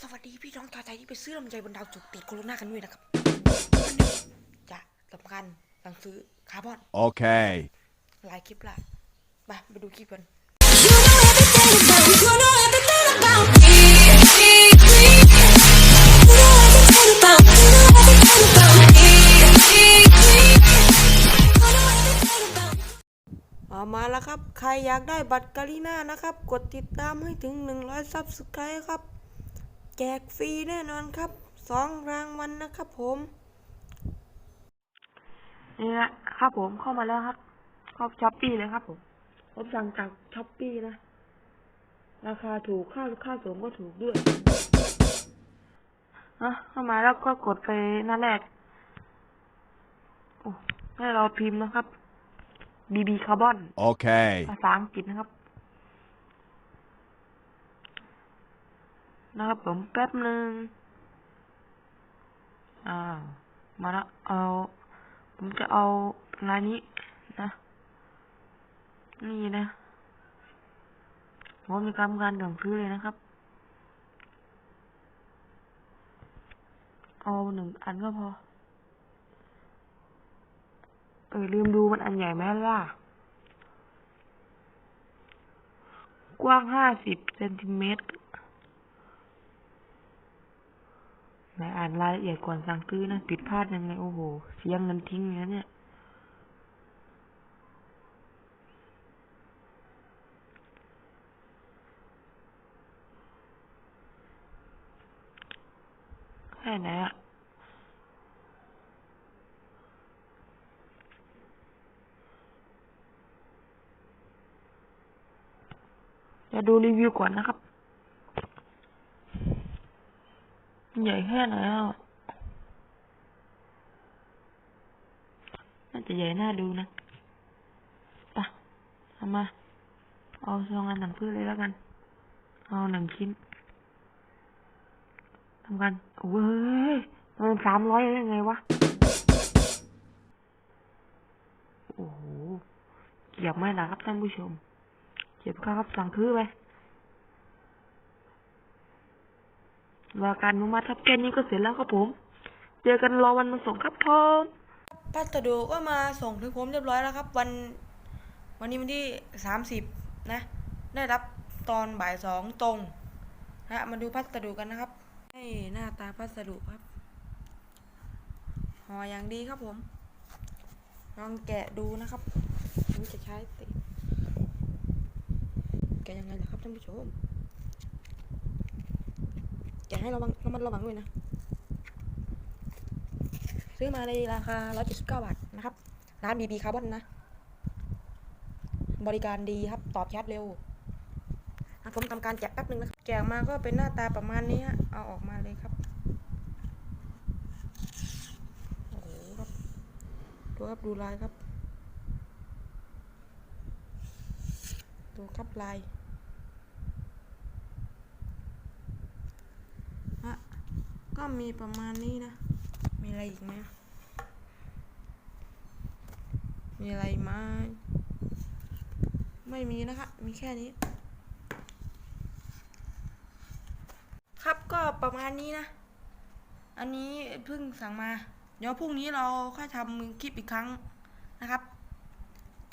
สวัสดีพี่น้องชาวไทยที่ไปซื้อลำไยบนดาวจุกติดโคโรนากันด้วยนะครับจะสำคัญสั่งซื้อคาร์บอน Okay. หลายคลิปละไปไปดูคลิปกัน You know everything about me. You know everything about me. You know everything about me. You know everything about me. เอามาแล้วครับ ใครอยากได้บัตรกาลิน่านะครับ กดติดตามให้ถึง 100ซับสไครต์ครับ แจกฟรีแน่นอนครับสองรางวัลนะครับผมนี่นะครับผมเข้ามาแล้วครับเข้าช้อปปี้เลยครับผมผมสั่งจากช้อปปี้นะ ราคาถูกค่าค่าส่งก็ถูกด้วยนะเข้ามาแล้วก็กดไปหน้าแรกโอ้ให้เราพิมพ์นะครับ BB คาร์บอน Okay. ภาษาอังกฤษนะครับ นะครับผมแป๊บหนึ่งอ่ามาแล้วเอา ผมจะเอาลายนี้นะ นี่นะ ผมมีการการสั่งซื้อเลยนะครับ เอาหนึ่งอันก็พอ เออลืมดูมันอันใหญ่ไหมล่ะ กว้างห้าสิบเซนติเมตร ไหนอ่านรายละเอียดก่อนสั่งซื้อนะผิดพลาดยังไง โอ้โห เสียเงินทิ้งเลยนะเนี่ยแค่ไหนอะจะดูรีวิวก่อนนะครับ ใหญ่แค่ไหนอะน่าจะใหญ่น่าดูนะปะเอามา เอาซองอันหนังพืชเลยแล้วกัน เอาหนึ่งชิ้นทำกันเว้ยมันสามร้อยยังไงวะ โอ้โหเกียบไหมล่ะครับท่านผู้ชมเก็บค่าครับสั่งคือไป รอการอนุมัติทับแค่นี้ก็เสร็จแล้วครับผม เจอกันรอวันมาส่งครับผมพัสดุก็มาส่งถึงผมเรียบร้อยแล้วครับ วัน วันนี้วันที่สามสิบนะ ได้รับตอนบ่ายสองตรงนะมาดูพัสดุกันนะครับ ให้หน้าตาพัสดุครับห่ออย่างดีครับผม ลองแกะดูนะครับผมจะใช้ติดแกะยังไงล่ะครับท่านผู้ชม แกให้ระวังระมัดระวังด้วยนะ ซื้อมาในราคา 179 บาทนะครับ ร้าน BB คาร์บอนนะ บริการดีครับ ตอบแชทเร็วผมทำการแกะแป๊บนึงนะครับแกะมาก็เป็นหน้าตาประมาณนี้ฮะ เอาออกมาเลยครับ โอ้โหครับ ดูครับดูลายครับ ดูครับลายฮะ ก็มีประมาณนี้นะ มีอะไรอีกไหมมีอะไรไหมไม่มีนะคะ มีแค่นี้ ครับก็ประมาณนี้นะ อันนี้เพิ่งสั่งมา เดี๋ยวพรุ่งนี้เราค่อยทำคลิปอีกครั้งนะครับ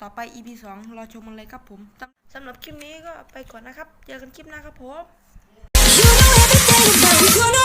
ต่อไป EP 2รอชมมันเลยครับผมสำสำหรับคลิปนี้ก็ไปก่อนนะครับ เจอกันคลิปหน้าครับผม